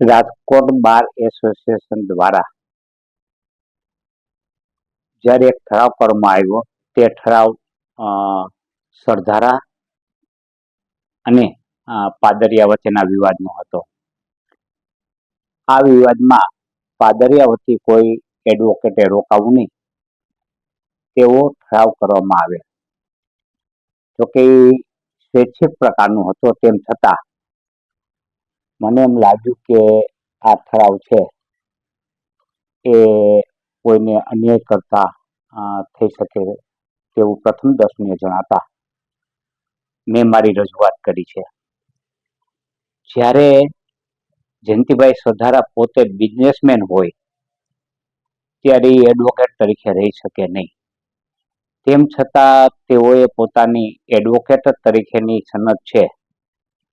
Rajkot bar association દ્વારા જ્યારે એક ઠરાવ કરવામાં આવ્યો, તે ઠરાવ સરધારા અને પાદરિયા વચ્ચેના વિવાદનો હતો. આ વિવાદમાં પાદરિયા વતી કોઈ એડવોકેટે રોકાવું નહીં. તેવો ઠરાવ કરવામાં આવે જોકે સ્વૈચ્છિક પ્રકારનો હતો, તેમ છતાં મને એમ લાગ્યું કે આ ઠરાવ છે. એ કોઈને અન્યાય કરતા થઈ શકે તેવું પ્રથમ દર્શનીય જણાતા મેં મારી રજૂઆત કરી છે. જ્યારે જયંતિભાઈ સધારા પોતે બિઝનેસમેન હોય, ત્યારે એ એડવોકેટ તરીકે રહી શકે નહીં. તેમ છતાં તેઓએ પોતાની એડવોકેટ તરીકેની સનદ છે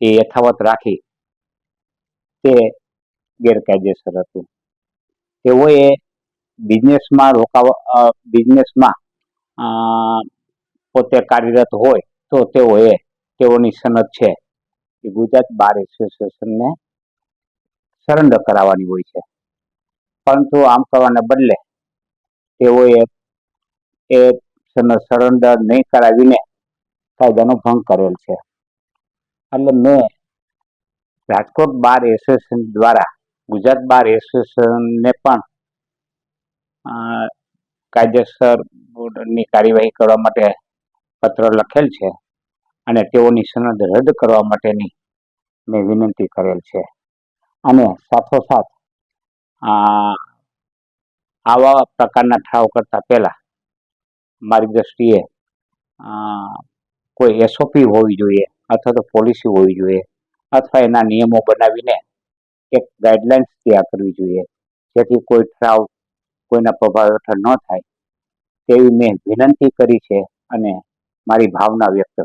એ યથાવત રાખી તે ગેરકાયદેસર હતું. તેઓએ બિઝનેસમાં રોકાવા બિઝનેસમાં પોતે કાર્યરત હોય તો તેઓએ, તેઓની સનદ છે એ ગુજરાત બાર એસોસિએશનને સરેન્ડર કરાવવાની હોય છે. પરંતુ આમ કરવાને બદલે તેઓએ એ સનદ સરેન્ડર નહીં કરાવીને કાયદાનો ભંગ કરેલ છે. એટલે મેં રાજકોટ બાર એસોસિએશન દ્વારા, ગુજરાત બાર એસોસિએશનને પણ કાયદેસર બોર્ડની કાર્યવાહી કરવા માટે પત્ર લખેલ છે અને તેઓની સનદ રદ કરવા માટેની મેં વિનંતી કરેલ છે. અને સાથોસાથ આવા પ્રકારના ઠરાવ કરતા પહેલા મારી દ્રષ્ટિએ કોઈ એસઓપી હોવી જોઈએ અથવા તો પોલિસી હોવી જોઈએ. અથવા એના નિયમો બનાવીને એક ગાઈડલાઇન્સ તૈયાર કરવી જોઈએ. જેથી કોઈ ઠરાવ કોઈના પ્રભાવ હેઠળ ન થાય. તેવી મેં વિનંતી કરી છે અને મારી ભાવના વ્યક્ત